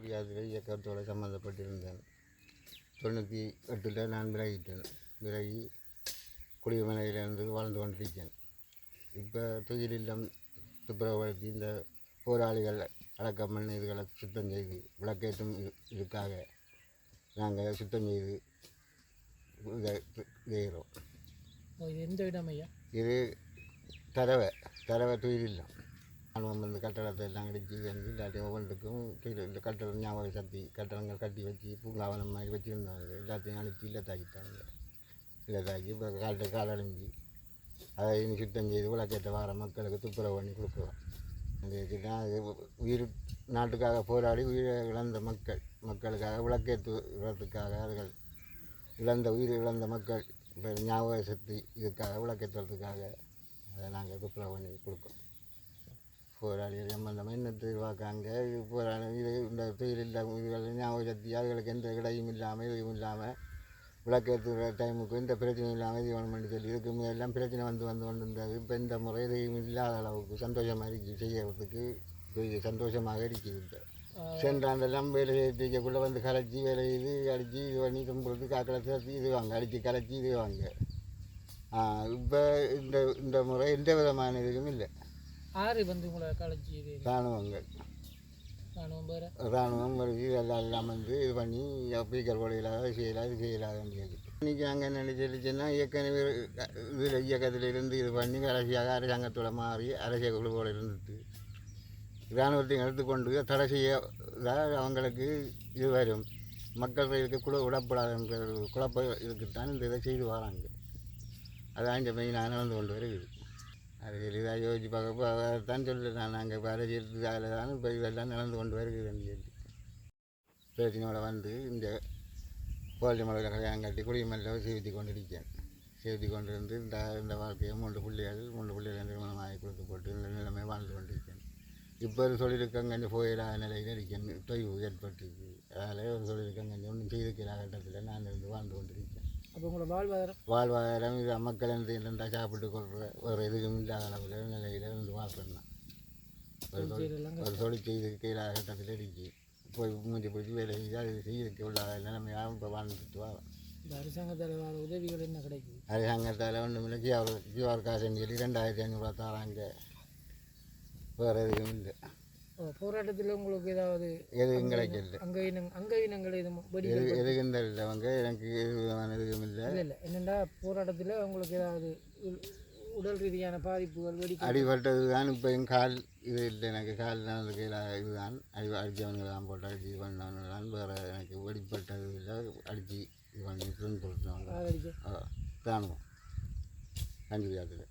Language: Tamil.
குடியாத்தில் இயக்கத்தோடு சம்மந்தப்பட்டிருந்தேன். தொண்ணூற்றி எட்டில் நான் விலகிட்டேன். விலகி குடிமனையிலிருந்து வாழ்ந்து கொண்டிருக்கேன். இப்போ தொழில் இல்லம் துப்புரவுப்படுத்தி இந்த போராளிகள் அடக்கம் பண்ணி இதுகளை சுத்தம் செய்து விளக்கேற்றும் இது- இதுக்காக நாங்கள் சுத்தம் செய்து இதை செய்கிறோம். இது எந்த இடம் ஐயா? இது தரவை தரவை இல்லம் ராணுவம் இந்த கட்டடத்தை எல்லாம் அடித்து வந்து இல்லாட்டி ஒவ்வொன்றுக்கும் கீழே இந்த கட்டடம் ஞாபக சக்தி கட்டடங்கள் கட்டி வச்சு பூங்காவனம் மாதிரி வச்சுருந்தாங்க எல்லாத்தையும் அழித்து இல்லத்தாக்கிட்டாங்க இல்லத்தாக்கி இப்போ காட்டு காலடைஞ்சு அதை சுத்தம் செய்து உலகத்தை வார மக்களுக்கு துப்புரவு பண்ணி கொடுக்குறோம் அதுக்கு தான் அது உயிர் நாட்டுக்காக போராடி உயிரை இழந்த மக்கள் மக்களுக்காக விளக்கேற்றுறதுக்காக அவர்கள் இழந்த உயிர் இழந்த மக்கள் இப்போ ஞாபக சக்தி இதுக்காக விளக்கேற்றுறதுக்காக அதை நாங்கள் துப்புரவு பண்ணி கொடுக்கோம் போராளிகள் சம்பந்தமாக என்ன தீர்வாக்காங்க இது போராளி இது இந்த தொழில் இல்லை இதுகள் ஞாபக சக்தி அதுகளுக்கு எந்த இடையும் இல்லாமல் இதுவும் இல்லாமல் விளக்கேற்றுற டைமுக்கு இந்த பிரச்சனையும் இல்லாமல் இது வேணும்னு சொல்லி இதுக்கு முன்னெல்லாம் பிரச்சனை வந்து வந்து கொண்டு இருந்தது. இப்போ இந்த முறை இதையும் இல்லாத அளவுக்கு சந்தோஷமாக இருக்கு. செய்யறதுக்கு பெரிய சந்தோஷமாக இருக்குது இப்போ சென்றாண்டெல்லாம் வேலை செய்யக்குள்ளே வந்து கலைச்சி வேலை இது அடித்து இது பண்ணி தும்புறது காக்களை சேர்த்து இது வாங்க அடித்து கலைச்சி இது வாங்க. இப்போ இந்த இந்த முறை எந்த விதமான இதுவும் இல்லை. ஆறு வந்து உங்களை கலைச்சி இது இராணுவங்கள் ராணுவம் வேறு. வருது இதெல்லாம் எல்லாம் வந்து இது பண்ணி ஸ்பீக்கர் போடையிலாத செய்யலாத வேண்டியது இன்றைக்கி நாங்கள் என்ன நினைச்சிருச்சுன்னா ஏற்கனவே இதில் இயக்கத்தில் இருந்து இது பண்ணி அரசியாக அரசாங்கத்தோட மாறி அரசியல் குழுவோடு இருந்துட்டு இராணுவத்தை எடுத்துக்கொண்டு தடை செய்ய அவங்களுக்கு இது வரும். மக்கள் இதுக்கு குழு விடப்படாதுன்ற குழப்பம் இதுக்குத்தான் இந்த இதை செய்து வராங்க. அதான் இந்த மெயினாக நடந்து கொண்டு வருகிறது. அது எளிதாக யோசிச்சு பார்க்கப்போ தான் சொல்லுறேன் நாங்கள் இப்போ அரசியல் அதில் தான் இப்போ இதெல்லாம் நடந்து கொண்டு வருகிறேன் சொல்லி பிரச்சனையோட வந்து இந்த கோழி மலையில் கல்யாணம் கட்டி குடிமல்ல சேர்த்தி கொண்டு இருக்கேன் சேர்த்தி கொண்டு இருந்து இந்த இந்த வாழ்க்கையை மூன்று பிள்ளைகள் மூன்று பிள்ளைகள் திருமணம் ஆகி கொடுத்து போட்டு இந்த நிலைமை வாழ்ந்து கொண்டு இருக்கேன் இப்போ ஒரு சொல்லியிருக்கங்க போயிடாத நிலையில் இருக்கேன். தொய்வு ஏற்பட்டிருக்கு. அதனால் ஒரு ஒன்றும் செய்திருக்கிற கட்டத்தில் நான் இருந்து வாழ்ந்து கொண்டு இருக்கேன் அப்போ உங்களோட வாழ்வாதாரம்? வாழ்வாதாரம் இது மக்கள் இருந்து இருந்தா சாப்பிட்டு கொள்கிற ஒரு இதுவும் இல்லாத அளவில் நிலையில் இருந்து வாழ்றேன் நான். ஒரு தொழில் ஒரு தொழில் செய்து கீழே கட்டத்தில் இருக்கு போய் மூஞ்சி பிடிச்சி வேலை செய்து அது செய்யறதுக்கு உள்ளாத நிலைமையாக இப்போ வாழ்ந்துட்டு வரோம் இந்த அரசாங்கத்தால் உதவிகள் என்ன கிடைக்குது? அரசாங்கத்தால் ஒன்றும் இல்லை. கியூஆர் கியூஆர் காசுன்னு சொல்லி ரெண்டாயிரத்தி ஐநூறுரூவா தராங்க. வேறு எதுவும் இல்லை. போராட்டத்தில் உங்களுக்கு ஏதாவது எதுவும் கிடைக்கல அங்கயினம் அங்கயினங்கள் எதுவும் வெடி எது எதுவும் தெரியலவங்க எனக்கு எது விதமான எதுவும் இல்லை. இல்லை என்னென்னா போராட்டத்தில் உங்களுக்கு ஏதாவது உடல் ரீதியான பாதிப்புகள் வெடிக்க அடிபட்டது தான் இப்போ என் கால் இது இல்லை. எனக்கு கால் நடந்து கையில் இதுதான். அடி அடித்தவனுங்க தான் போட்டு அடிச்சு இது பண்ணவங்க தான் வேறு எனக்கு வெடிப்பட்டது இல்லை. அடித்து இது பண்ணி அடிக்க ராணுவம் கஞ்சி வியாதில்